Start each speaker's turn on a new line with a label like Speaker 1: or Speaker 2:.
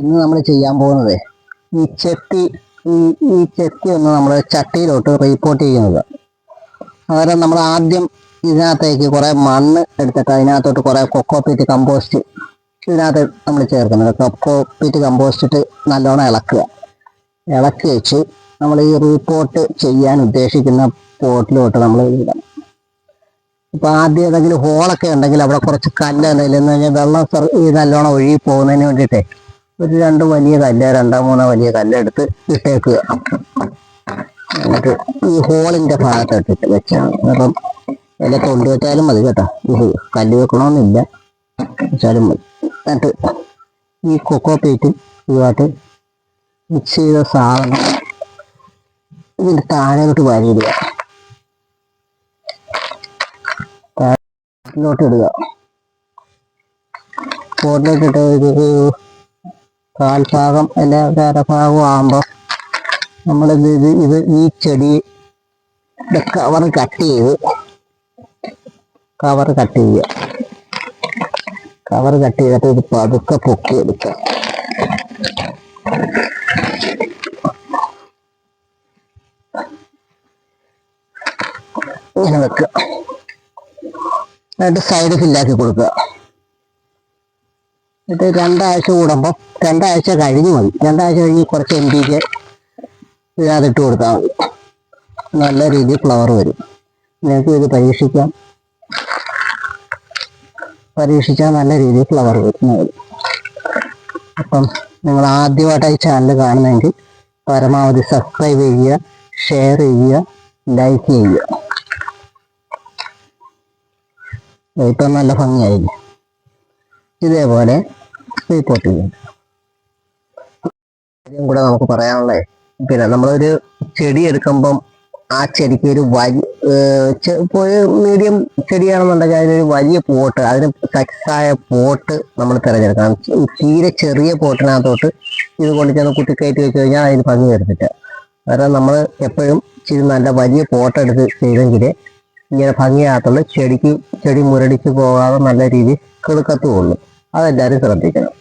Speaker 1: ഇന്ന് നമ്മൾ ചെയ്യാൻ പോകുന്നത് ഈ ചെത്തി ഈ ഈ ചെത്തി ഒന്ന് നമ്മൾ ചട്ടിയിലോട്ട് റീപ്പോർട്ട് ചെയ്യുന്നത്. അന്നേരം നമ്മൾ ആദ്യം ഇതിനകത്തേക്ക് കുറെ മണ്ണ് എടുത്തിട്ട് അതിനകത്തോട്ട് കുറെ കൊക്കോപ്പീറ്റ് കമ്പോസ്റ്റ് ഇതിനകത്ത് നമ്മൾ ചേർക്കുന്നത്. കൊക്കോപ്പീറ്റ് കമ്പോസ്റ്റ് ഇട്ട് നല്ലോണം ഇളക്കുക. ഇളക്കി വെച്ച് നമ്മൾ ഈ റീപ്പോർട്ട് ചെയ്യാൻ ഉദ്ദേശിക്കുന്ന പോട്ടിലോട്ട് നമ്മൾ ഇടണം ഇപ്പൊ ആദ്യം ഏതെങ്കിലും ഹോളൊക്കെ ഉണ്ടെങ്കിൽ അവിടെ കുറച്ച് കല്ല് എന്തെങ്കിലും വെള്ളം ഈ നല്ലോണം ഒഴുകി പോകുന്നതിന് വേണ്ടിയിട്ടേ ഒരു രണ്ട് വലിയ കല്ല് രണ്ടോ മൂന്നോ വലിയ കല്ലെടുത്ത് ഇട്ടേക്കുക. എന്നിട്ട് ഈ ഹോളിന്റെ ഭാഗത്തോട്ട് വെച്ചാണ്. അപ്പം വില തൊണ്ട് വെച്ചാലും മതി കേട്ടോ. ഈ കല്ല് വെക്കണമെന്നില്ല. വെച്ചാലും മതി. എന്നിട്ട് ഈ കൊക്കോ പേറ്റ് ഇതുമായിട്ട് മിക്സ് ചെയ്ത സാധനം ഇതിന്റെ താഴോട്ട് വാരിയിടുക. പോട്ടിലോട്ട് ഇടുക. പോട്ടിലോട്ട് ഇട്ട് ഒരു കാൽഭാഗം അല്ല ഒരു അരഭാഗം ആകുമ്പോൾ നമ്മൾ ഇത് ഇത് ഈ ചെടി കവർ കട്ട് ചെയ്ത് കവർ കട്ട് ചെയ്യുക കവർ കട്ട് ചെയ്തിട്ട് ഇത് പതുക്കെ പൊക്കി എടുക്കുക ഇങ്ങനെ വെക്കുക. എന്നിട്ട് സൈഡ് ഫില്ലാക്കി കൊടുക്കുക. എന്നിട്ട് രണ്ടാഴ്ച കൂടുമ്പോൾ രണ്ടാഴ്ച കഴിഞ്ഞ് മതി. രണ്ടാഴ്ച കഴിഞ്ഞ് കുറച്ച് എം ടി കെ അതിട്ട് കൊടുത്താൽ മതി. നല്ല രീതിയിൽ ഫ്ലവർ വരും. നിങ്ങൾക്ക് ഇത് പരീക്ഷിക്കാം. പരീക്ഷിച്ചാൽ നല്ല രീതിയിൽ ഫ്ലവർ വരുന്നത് അപ്പം നിങ്ങൾ ആദ്യമായിട്ടായി ചാനൽ കാണുന്നെങ്കിൽ പരമാവധി സബ്സ്ക്രൈബ് ചെയ്യുക ഷെയർ ചെയ്യുക ലൈക്ക് ചെയ്യുക. ഇപ്പം നല്ല ഭംഗിയായില്ലേ? ഇതേപോലെ റിപ്പോർട്ട് ചെയ്യും. കാര്യം കൂടെ നമുക്ക് പറയാനുള്ളത് പിന്നെ നമ്മളൊരു ചെടി എടുക്കുമ്പം ആ ചെടിക്ക് ഒരു വലിയ ഒരു മീഡിയം ചെടിയാണെന്നുണ്ടെങ്കിൽ അതിനൊരു വലിയ പോട്ട് അതിന് സക്സായ പോട്ട് നമ്മൾ തിരഞ്ഞെടുക്കണം. തീരെ ചെറിയ പോട്ടിനകത്തോട്ട് ഇത് കൊണ്ട് ചെന്ന് കുത്തിക്കയറ്റി വെച്ച് കഴിഞ്ഞാൽ അതിന് ഭംഗി വരുന്നില്ല കാരണം നമ്മൾ എപ്പോഴും ഇച്ചിരി നല്ല വലിയ പോട്ട് എടുത്ത് ചെയ്തെങ്കിൽ ഇങ്ങനെ ഭംഗിയാകത്തുള്ളൂ. ചെടിക്ക് ചെടി മുരടിച്ച് പോകാതെ നല്ല രീതിയിൽ കിളുക്കത്തുള്ളൂ. അതെല്ലാവരും ശ്രദ്ധിക്കണം.